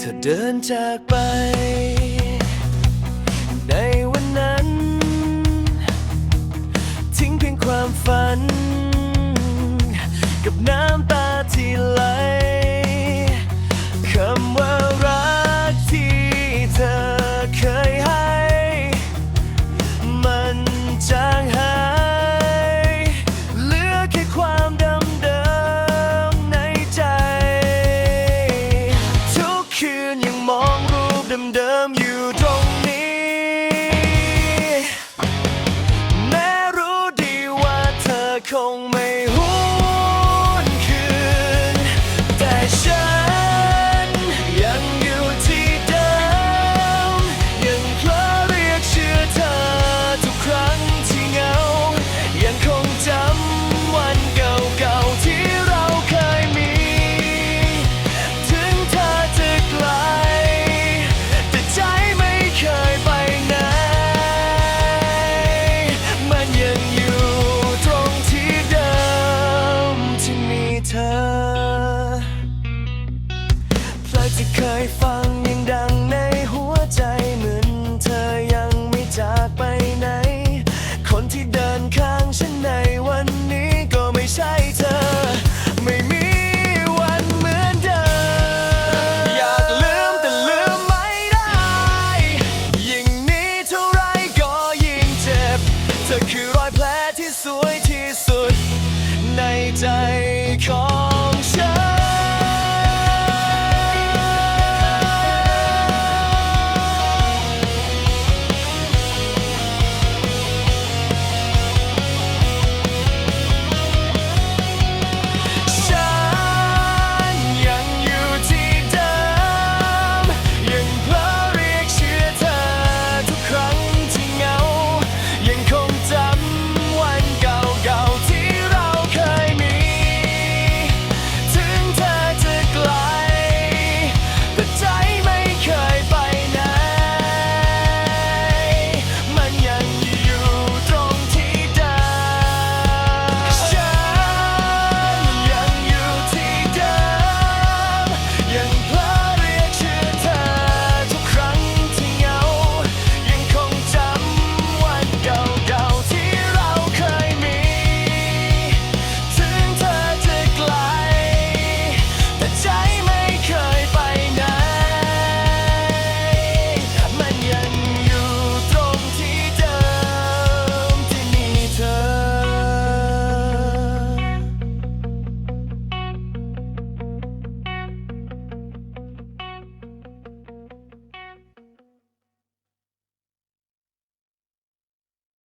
ธอเดินจากไป มองรูปเดิมๆอยู่ตรงนี้ แม้รู้ดีว่าเธอคงไม่ ที่เคยฟังยังดังในหัวใจเหมือนเธอยังไม่จากไปไหน คนที่เดินข้างฉันในวันนี้ก็ไม่ใช่เธอ ไม่มีวันเหมือนเดิม อยากลืมแต่ลืมไม่ได้ ยิงนี้เท่าไรก็ยิงเจ็บ เธอคือรอยแผลที่สวยที่สุดในใจ